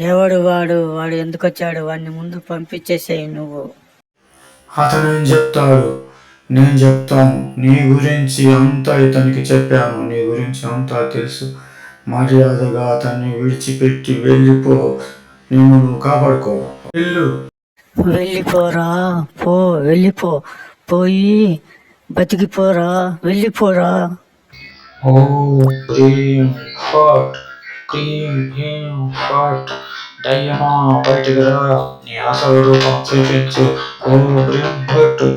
ఎవడు వాడు వాడు ఎందుకు వచ్చాడు వాడిని ముందు పంపించేసేయి నువ్వు. అతను ఏం చెప్తాడు? నేను చెప్తాను. నీ గురించి అంతా ఇతనికి చెప్పాను. నీ గురించి అంతా తెలుసు. మర్యాదగా అతన్ని విడిచిపెట్టి వెళ్ళిపో. నిన్ను నువ్వు కాపాడుకో. వెళ్ళు. వెళ్ళిపోరా. పో వెళ్ళిపో. పోయి బతికిపోరా. వెళ్ళిపోరా. ఓ క్రీమ్ హాట్ క్రీమ్ హాట్ దయ్యమా నీ అసలు రూపం చూపించు ఓ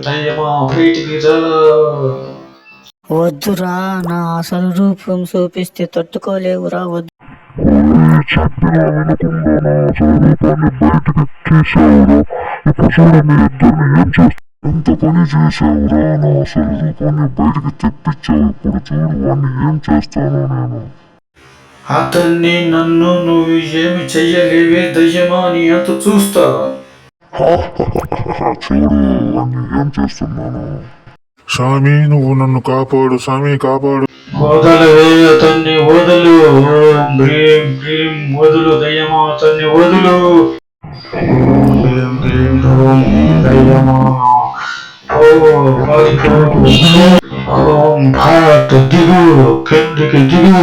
దయ్యమా బయటికి రా వద్దురా నా అసలు రూపం చూపిస్తే తట్టుకోలేవురా వద్దు చెప్పినా వినకుండా నా స్వరూపాన్ని బయటకు తీసావురా ఇప్పుడు చూడు మీ ఇద్దరిని ఏం చేస్తా ఎంత పని చేసావురా నా అసలు రూపాన్ని బయటకు తెప్పించావు ఇప్పుడు చూడు వాడిని ఏం చేస్తానో నేను అతన్ని నన్ను నువ్వు ఏమి చెయ్యలేవే దయ్యమా నీ అంత చూస్తా చూడు వాడిని ఏం చేస్తున్నాను స్వామి నువ్వు నన్ను కాపాడు స్వామి కాపాడు వదలవే అతన్ని వదలు ఓం భీం భీం వదులు దయ్యమా అతన్ని వదులు దయ్యమా ఓ దిగు కిందికి దిగు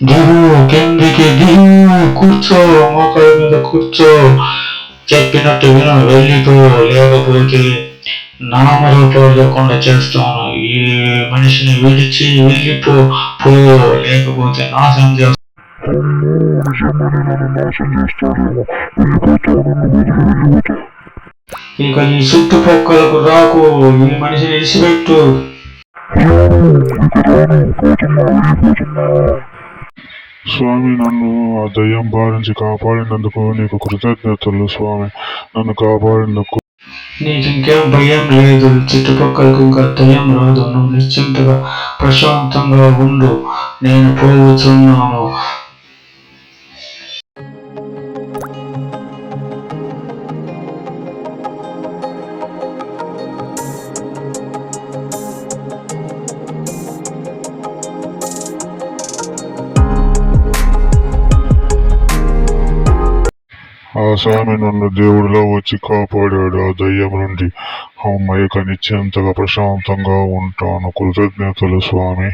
దిగు కిందికి దిగు కూర్చో మోకాల మీద కూర్చో. చెప్పినట్టు విను వెళ్ళిపో లేకపోతే నామరూపాలు లేకుండా చేస్తాను. ఈ మనిషిని విడిచి వెళ్ళిపో పో లేకపోతే నాశనం చేస్తాను ఇంకా ఇక ఈ చుట్టుపక్కలకు రాకు ఈ మనిషిని విడిచిపెట్టు. ఇక పోతున్నా వెళ్ళిపోతున్నా స్వామి నన్ను ఆ దయ్యం బారించి కాపాడినందుకు నీకు కృతజ్ఞతలు స్వామి. నన్ను కాపాడినందుకు. నీకు ఇంకేం భయం లేదు. చుట్టుపక్కలకు ఇంకా దయ్యం రాదు. నువ్వు నిశ్చింతగా ప్రశాంతంగా ఉండు. నేను పోతున్నాను ఆ స్వామి నన్ను దేవుడిలో వచ్చి కాపాడాడు. ఆ దయ్యం నుండి అమ్మయ్యక కనిచ్చేంతగా ప్రశాంతంగా ఉంటాను. కృతజ్ఞతలు స్వామి.